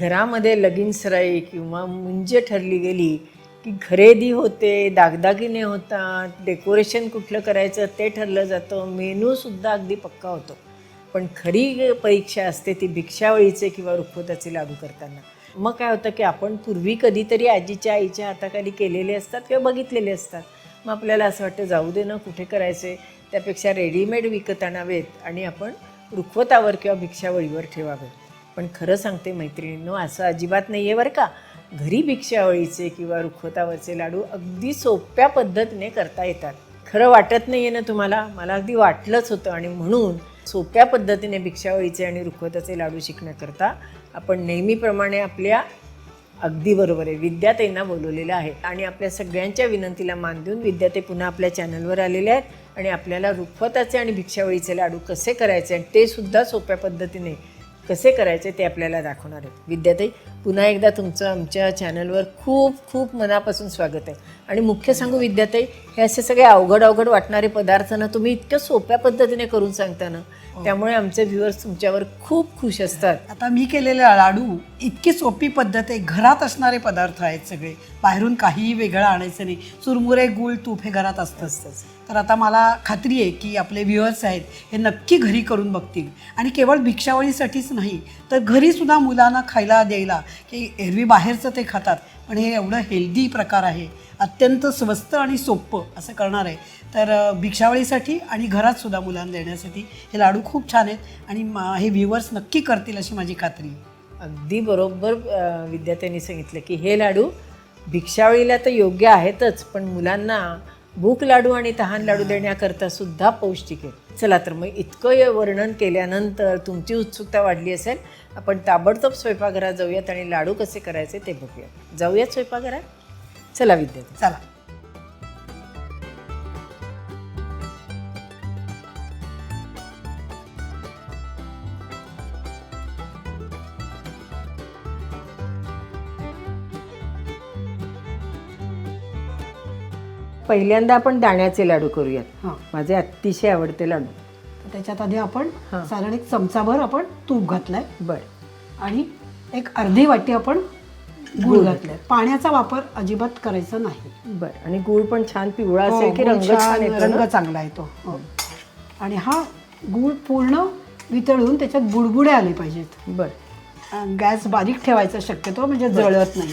घरामध्ये लगीन सराई किंवा मुंज ठरली गेली की खरेदी होते दागदागिने होतात डेकोरेशन कुठलं करायचं ते ठरलं जातं मेनूसुद्धा अगदी पक्का होतो. पण खरी परीक्षा असते ती भिक्षावळीचे किंवा रुखवताचे लागू करताना. मग काय होतं की आपण पूर्वी कधीतरी आजीच्या आईच्या हाताखाली केलेले असतात किंवा बघितलेले असतात. मग आपल्याला असं वाटतं जाऊ दे ना कुठे करायचे? त्यापेक्षा रेडीमेड विकत आणावेत आणि आपण रुखवतावर किंवा भिक्षावळीवर ठेवावेत. पण खरं सांगते मैत्रिणींनो असं अजिबात नाही आहे बरं का. घरी भिक्षावळीचे किंवा रुखवतावरचे लाडू अगदी सोप्या पद्धतीने करता येतात. खरं वाटत नाही आहे ना तुम्हाला? मला अगदी वाटलंच होतं आणि म्हणून सोप्या पद्धतीने भिक्षावळीचे आणि रुखवताचे लाडू शिकण्याकरता आपण नेहमीप्रमाणे आपल्या अगदी बरोबर आहे विद्याताईंना बोलवलेलं आहे. आणि आपल्या सगळ्यांच्या विनंतीला मान देऊन विद्याताई पुन्हा आपल्या चॅनलवर आलेले आहेत. आणि आपल्याला रुखवताचे आणि भिक्षावळीचे लाडू कसे करायचे आणि ते सुद्धा सोप्या पद्धतीने कसे करायचे ते आपल्याला दाखवणार आहेत. विद्याताई पुन्हा एकदा तुमचं आमच्या चॅनलवर खूप खूप मनापासून स्वागत आहे. आणि मुख्य सांगू विद्याताई हे असे सगळे अवघड अवघड वाटणारे पदार्थ ना तुम्ही इतक्या सोप्या पद्धतीने करून सांगता ना त्यामुळे आमचे व्ह्युअर्स तुमच्यावर खूप खुश असतात. आता मी केलेले लाडू इतकी सोपी पद्धत आहे. घरात असणारे पदार्थ आहेत सगळे. बाहेरून काहीही वेगळं आणायचं नाही. चुरमुरे गुळ तूप हे घरात असतंच. तर आता मला खात्री आहे की आपले व्ह्युअर्स आहेत हे नक्की घरी करून बघतील. आणि केवळ भिक्षावळीसाठीच नाही तर घरीसुद्धा मुलांना खायला द्यायला की एरवी बाहेरचं ते खातात. पण हे एवढं हेल्दी प्रकार आहे. अत्यंत स्वस्त आणि सोपं असं करणार आहे. तर भिक्षावळीसाठी आणि घरातसुद्धा मुलांना देण्यासाठी हे लाडू खूप छान आहेत आणि मा- हे व्ह्युअर्स नक्की करतील अशी माझी खात्री अगदी बरोबर विद्यार्थ्यांनी सांगितलं की हे लाडू भिक्षावळीला तर योग्य आहेतच पण मुलांना भूक लाडू आणि तहान लाडू देण्याकरता सुद्धा पौष्टिक आहे. चला तर मग इतकं वर्णन केल्यानंतर तुमची उत्सुकता वाढली असेल आपण ताबडतोब स्वयंपाकघरात जाऊयात आणि लाडू कसे करायचे ते बघूया जाऊयात स्वयंपाकघरात? चला विद्यार्थी. चला. पहिल्यांदा आपण दाण्याचे लाडू करूयात. हां. माझे अतिशय आवडते लाडू. तर त्याच्यात आधी आपण हां. साधारण एक चमचाभर आपण तूप घातलंय. बरं. आणि एक अर्धी वाटी आपण गूळ घातलाय. पाण्याचा वापर अजिबात करायचा नाही. बरं. आणि गूळ पण छान पिवळा हो, असेल की रंग छान, छान येतो रंग ना? चांगला येतो. हो. आणि हा गूळ पूर्ण वितळून त्याच्यात बुडबुडे आले पाहिजेत. बरं. अं, गॅस बारीक ठेवायचा शक्यतो म्हणजे जळत नाही.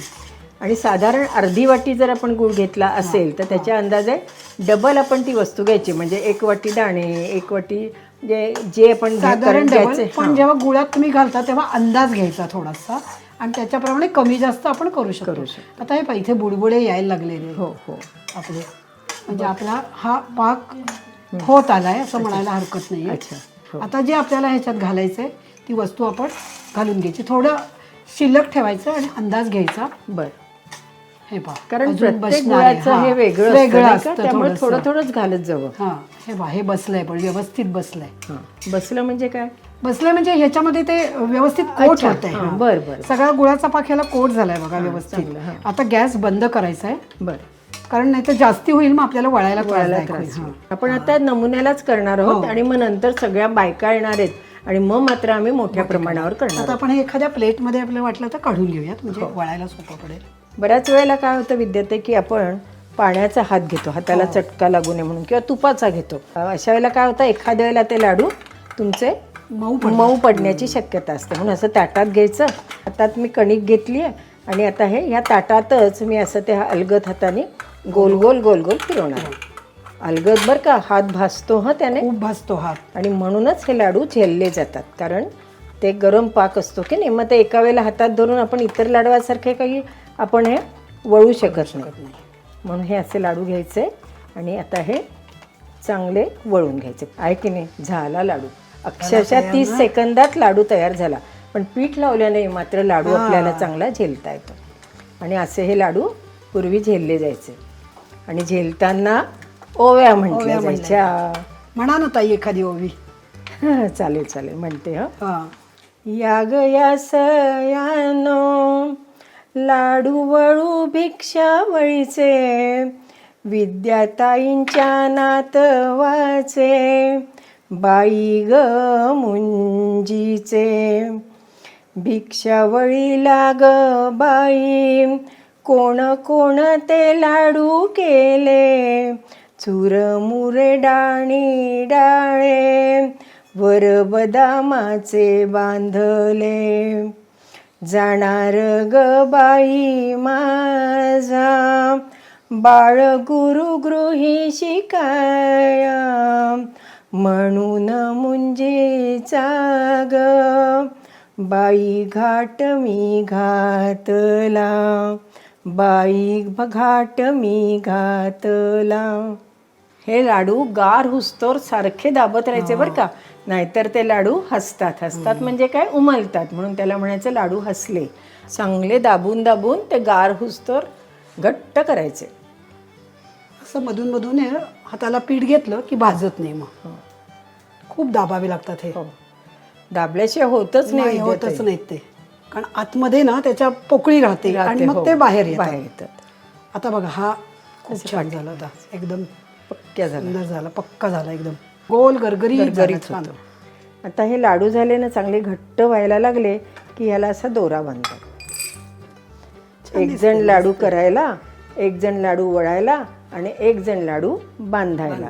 आणि साधारण अर्धी वाटी जर आपण गूळ घेतला असेल तर त्याच्या अंदाजे डबल आपण ती वस्तू घ्यायची. म्हणजे एक वाटी दाणे एक वाटी म्हणजे जे आपण साधारण डबल पण जेव्हा गुळात तुम्ही घालता तेव्हा अंदाज घ्यायचा थोडासा. आणि त्याच्याप्रमाणे कमी जास्त आपण करू शकतो. करू शकतो. आता हे पहा, इथे बुडबुडे यायला लागलेले हो हो. आपले. म्हणजे आपला हा पाक होत आलाय असं म्हणायला हरकत नाही अच्छा. हो. आता जे आपल्याला ह्याच्यात घालायचंय ती वस्तू आपण घालून घ्यायची. थोडं शिल्लक ठेवायचं आणि अंदाज घ्यायचा. बरं. हे पहा कारण अजून प्रत्येक बसणार आहे. गुळाचं हा. हे वेगळं वेगळं असतं नाही का? असतं त्यामुळे थोडंसं. थोडं थोडंच घालत जावं हा हे पहा हे बसलंय पण व्यवस्थित बसलंय हां बसलं म्हणजे काय बसलंय म्हणजे ह्याच्यामध्ये ते व्यवस्थित कोट अच्छा, होत हां, आहे बरं बरं सगळा गुळाचा पाक ह्याला कोट झालाय बघा व्यवस्थित चांगलं, हां. आता गॅस बंद करायचा आहे बरं कारण नाही तर जास्ती होईल मग आपल्याला वळायला वळायला त्रास होईल. आपण आता नमुन्यालाच करणार आहोत आणि मग नंतर सगळ्या बायका येणार आहेत आणि मग मात्र आम्ही मोठ्या प्रमाणावर हा. करणार आता आपण हे एखाद्या प्लेटमध्ये आपल्याला वाटलं तर काढून घेऊयात म्हणजे हो. वळायला सोपं पडेल बऱ्याच वेळेला काय होतं विद्यार्थी की आपण पाण्याचा हात घेतो हाताला चटका लागू नये म्हणून किंवा तुपाचा घेतो. अशा वेळेला काय होतं एखाद्या वेळेला ते लाडू तुमचे मऊ मऊ पडण्याची शक्यता असते. म्हणून असं ताटात घ्यायचं. हातात मी कणिक घेतली आहे आणि आता हे ह्या ताटातच मी असं ते अलगद हाताने गोल गोल गोल गोल फिरवणार आहे. अलगद बरं का हात भासतो हा त्याने? खूप भासतो हात. आणि म्हणूनच हे लाडू झेलले जातात. कारण ते गरम पाक असतो की नाही? मग ते एका वेळेला हातात धरून आपण इतर लाडवासारखे काही आपण हे वळू शकत नाही. म्हणून हे असे लाडू घ्यायचे आणि आता हे चांगले वळून घ्यायचे. आहे की नाही? झाला लाडू. अक्षरशः तीस सेकंदात लाडू तयार झाला. पण पीठ लावल्याने मात्र लाडू आपल्याला चांगला झेलता येतो. आणि असे हे लाडू पूर्वी झेलले जायचे. आणि झेलताना ओव्या म्हटल्या जायच्या. म्हणा ना ताई एखादी ओवी. चालेल चालेल. म्हणते हं. हा. या गया सयानो लाडू वळू भिक्षावळीचे विद्याताईंच्या नातवाचे बाई ग मुंजीचे. भिक्षावळी लाग बाई. कोण कोण ते लाडू केले? चुरमुरे डाणी डाळे. वर बदामाचे बांधले. जाणार ग बाई माझा. बाळ गुरु गृही शिकाया. म्हणून मुंजीचा ग बाई घाट मी घातला. बाई घाट मी घातला. हे लाडू गार हुस्तोर सारखे दाबत राहायचे बरं का. नाहीतर ते लाडू हसतात. हसतात म्हणजे काय? उमलतात. म्हणून त्याला म्हणायचं लाडू हसले. चांगले दाबून दाबून ते गार हुस्तोर घट्ट करायचे. असं मधून मधून हे हाताला पीठ घेतलं की भाजत नाही मग. खूप दाबावे लागतात हे. हो. दाबल्याशिवाय होतच नाही नाही होतच नाहीत ते. कारण आतमध्ये ना त्याच्या पोकळी राहते आणि मग हो. ते बाहेर येतात. बाहेर येतात. आता बघा हा खूप छान झाला. होता. एकदम पक्क्या झालं. सुंदर झाला पक्का झाला एकदम. गोल गरगरी गरगरीत होतो आता हे लाडू झाले ना चांगले घट्ट व्हायला लागले की ह्याला असा दोरा बांधतात एक जण लाडू करायला एक जण लाडू वळायला आणि एक जण लाडू बांधायला.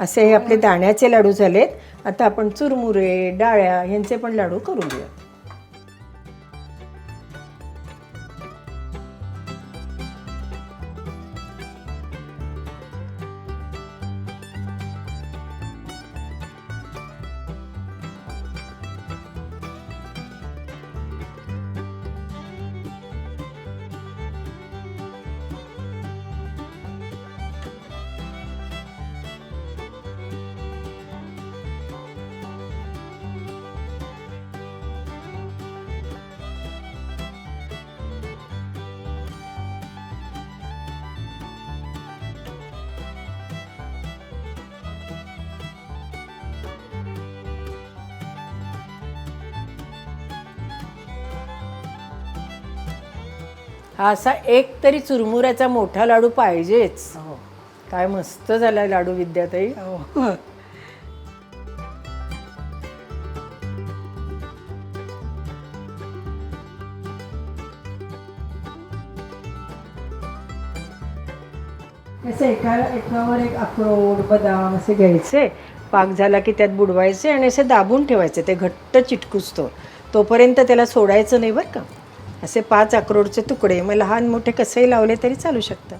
असे हे आपले दाण्याचे लाडू झालेत. आता आपण चुरमुरे डाळ्या ह्यांचे पण लाडू करून घेऊया. हा असा एक तरी चुरमुऱ्याचा मोठा लाडू पाहिजेच. काय मस्त झालाय लाडू विद्याताई. हो. असं एका एकावर एक अक्रोड बदाम असे घ्यायचे. पाक झाला की त्यात बुडवायचे आणि असे दाबून ठेवायचे. ते घट्ट चिटकुसतो तोपर्यंत त्याला सोडायचं नाही बरं का. असे पाच अक्रोडचे तुकडे मग लहान मोठे कसेही लावले तरी चालू शकतं.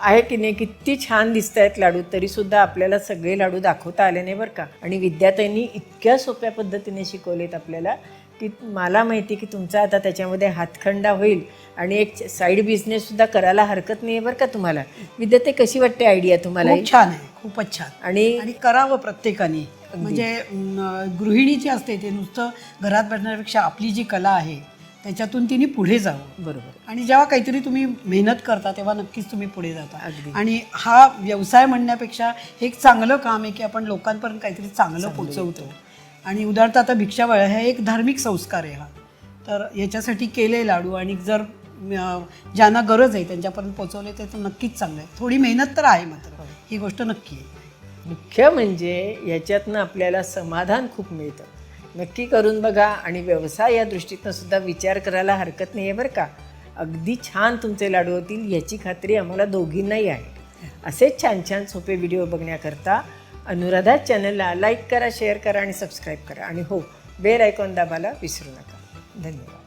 आहे की नाही किती छान दिसत आहेत लाडू तरी सुद्धा आपल्याला सगळे लाडू दाखवता आले नाही बरं का? आणि विद्यार्थ्यांनी इतक्या सोप्या पद्धतीने शिकवलेत आपल्याला की मला माहिती की तुमचा आता त्याच्यामध्ये हातखंडा होईल आणि एक साईड बिझनेस सुद्धा करायला हरकत नाही आहे बरं का तुम्हाला? विद्यार्थी कशी वाटते आयडिया तुम्हाला? खूप छान आहे खूपच छान. आणि आणि करावं प्रत्येकाने. म्हणजे अं, गृहिणी जी असते ते नुसतं घरात बसण्यापेक्षा आपली जी कला आहे त्याच्यातून तिने पुढे जावं. बरोबर. आणि जेव्हा काहीतरी तुम्ही मेहनत करता तेव्हा नक्कीच तुम्ही पुढे जाता. अगदी. आणि हा व्यवसाय म्हणण्यापेक्षा हे एक चांगलं काम आहे की आपण लोकांपर्यंत काहीतरी चांगलं पोचवतो. आणि उदाहरणार्थ आता भिक्षावळ हा एक धार्मिक संस्कार आहे हा. तर याच्यासाठी केले लाडू आणि जर अं, ज्यांना गरज आहे त्यांच्यापर्यंत पोचवले ते तर नक्कीच चांगलं आहे. थोडी मेहनत तर आहे मात्र. ही गोष्ट नक्की आहे. मुख्य म्हणजे याच्यातनं आपल्याला समाधान खूप मिळतं. नक्की करून बघा आणि व्यवसाय या दृष्टीतनं सुद्धा विचार करायला हरकत नाही आहे बरं का. अगदी छान तुमचे लाडू होतील याची खात्री आम्हाला दोघींनाही आहे. असेच छान छान सोपे व्हिडिओ बघण्याकरता अनुराधा चॅनलला लाईक करा शेअर करा आणि सबस्क्राईब करा. आणि हो बेल आयकॉन दाबायला विसरू नका. धन्यवाद.